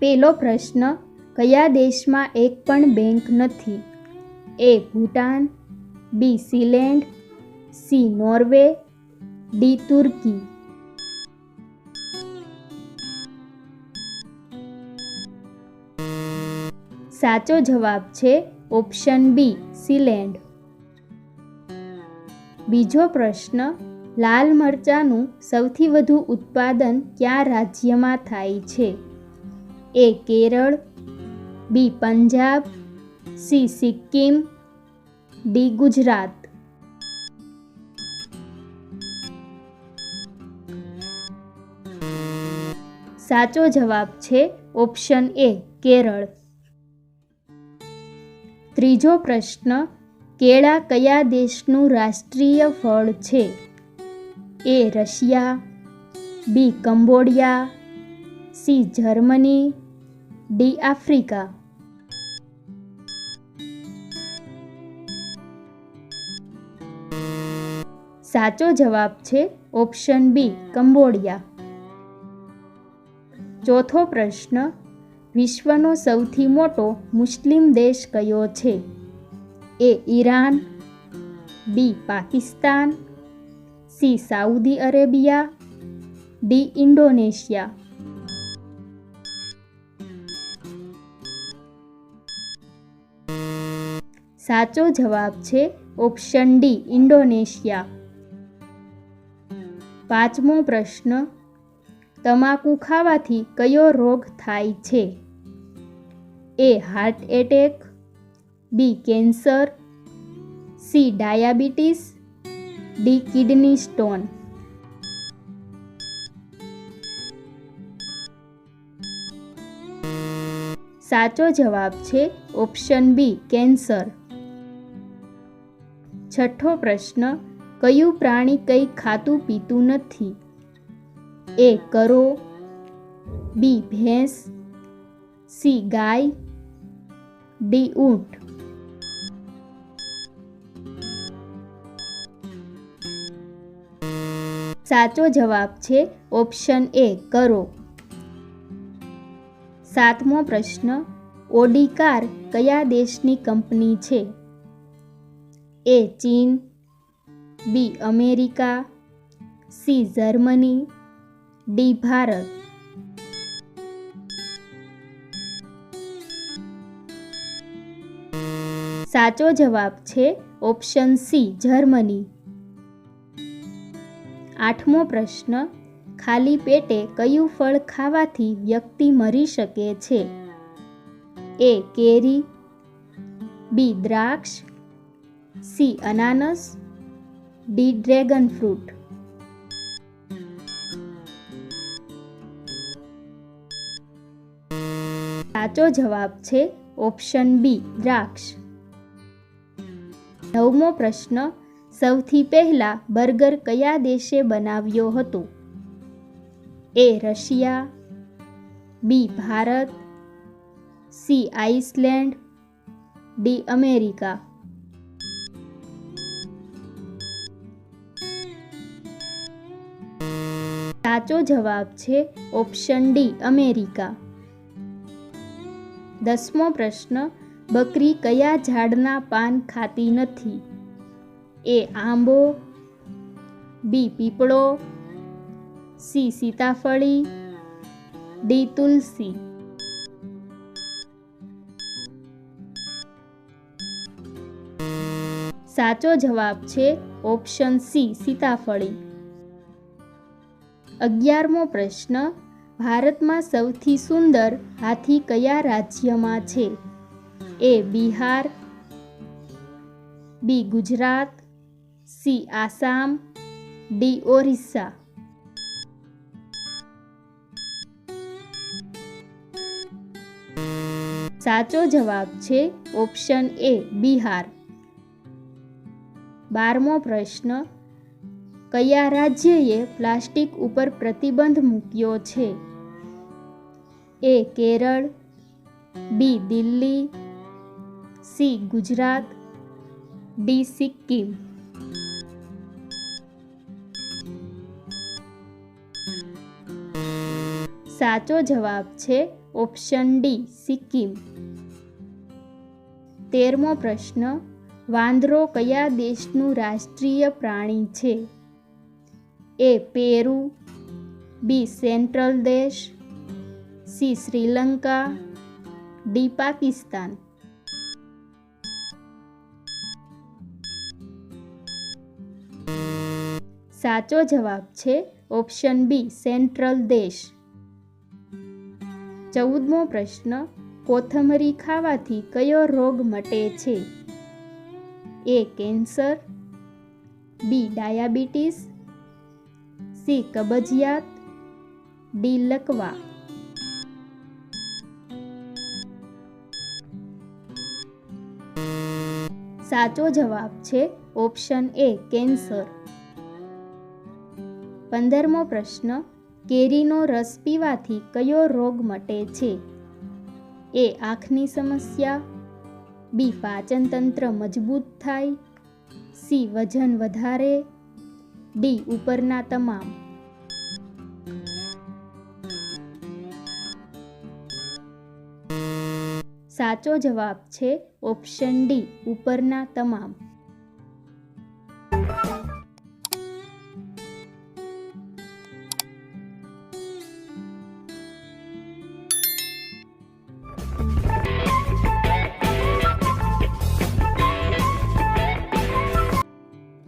પેલો પ્રશ્ન, કયા દેશમાં એક પણ બેંક નથી? A Bhutan, B Sealand, C Norway, D તુર્કી. સાચો જવાબ છે ઓપ્શન બી, સીલેન્ડ. બીજો પ્રશ્ન, લાલ મરચાંનું સૌથી વધુ ઉત્પાદન કયા રાજ્યમાં થાય છે? A Kerala, B Punjab, C Sikkim, D Gujarat. સાચો જવાબ છે ઓપ્શન એ કેરળ. ત્રીજો પ્રશ્ન, કેળા કયા દેશનું રાષ્ટ્રીય ફળ છે? A Russia, B Cambodia, C Germany D Africa. સાચો જવાબ છે ઓપ્શન બી, કંબોડિયા. ચોથો પ્રશ્ન, વિશ્વનો સૌથી મોટો મુસ્લિમ દેશ કયો છે? A, Iran. B, Pakistan. C, Saudi Arabia. D, Indonesia. સાચો જવાબ છે ઓપ્શન ડી, ઇન્ડોનેશિયા. પાંચમો પ્રશ્ન, તમાકુ ખાવાથી કયો રોગ થાય છે? A heart attack B cancer C diabetes D kidney stone સાચો જવાબ છે ઓપ્શન બી, કેન્સર. છઠ્ઠો પ્રશ્ન, કયું પ્રાણી કંઈ ખાતું પીતું નથી? એ, કરો. બી, ભેંસ. સી, ગાય. ડી, ઊંટ. સાચો જવાબ છે ઓપ્શન એ, કરો. સાતમો પ્રશ્ન, ઓડી કાર કયા દેશની કંપની છે? એ ચીન, B America, C Germany, D Bharat. સાચો જવાબ છે ઓપ્શન સી જર્મની. આઠમો પ્રશ્ન, ખાલી પેટે કયું ફળ ખાવાથી વ્યક્તિ મરી શકે છે? એ કેરી, બી દ્રાક્ષ સી અનાનસ ડી ડ્રેગન ફ્રૂટ સાચો જવાબ છે ઓપ્શન બી, દ્રાક્ષ. નવમો પ્રશ્ન, સૌથી પહેલા બર્ગર કયા દેશે બનાવ્યો હતો? A, Russia, B, Bharat, C, Iceland, D, America. સાચો જવાબ છે ઓપ્શન ડી, અમેરિકા. દસમો પ્રશ્ન, બકરી કયા ઝાડના પાન ખાતી નથી? એ, આંબો, બી, પીપળો, સી, સીતાફળી, ડી, તુલસી. સાચો જવાબ છે ઓપ્શન સી, સીતાફળી. અગિયારમો પ્રશ્ન, ભારતમાં સૌથી સુંદર હાથી કયા રાજ્યમાં છે? A Bihar, B Gujarat, C Assam, D Orissa. સાચો જવાબ છે ઓપ્શન એ બિહાર. બારમો પ્રશ્ન કયા રાજ્યએ પ્લાસ્ટિક ઉપર પ્રતિબંધ મૂક્યો છે? A Kerala, B Delhi, C Gujarat, D Sikkim. સાચો જવાબ છે ઓપ્શન ડી સિક્કિમ. તેરમો પ્રશ્ન, વાંદરો કયા દેશનું રાષ્ટ્રીય પ્રાણી છે? એ પેરુ, બી સેન્ટ્રલ દેશ, સી શ્રીલંકા, ડી પાકિસ્તાન. સાચો જવાબ છે ઓપ્શન બી સેન્ટ્રલ દેશ. ચૌદમો પ્રશ્ન, કોથમરી ખાવાથી કયો રોગ મટે છે? A cancer, B diabetes C કબજિયાત ડી લકવા સાચો જવાબ છે ઓપ્શન એ કેન્સર. પંદરમો પ્રશ્ન, કેરીનો રસ પીવાથી કયો રોગ મટે છે? એ આંખની સમસ્યા, બી પાચન તંત્ર મજબૂત થાય, સી વજન વધારે ડી ઉપરના તમામ. સાચો જવાબ છે ઓપ્શન ડી ઉપરના તમામ.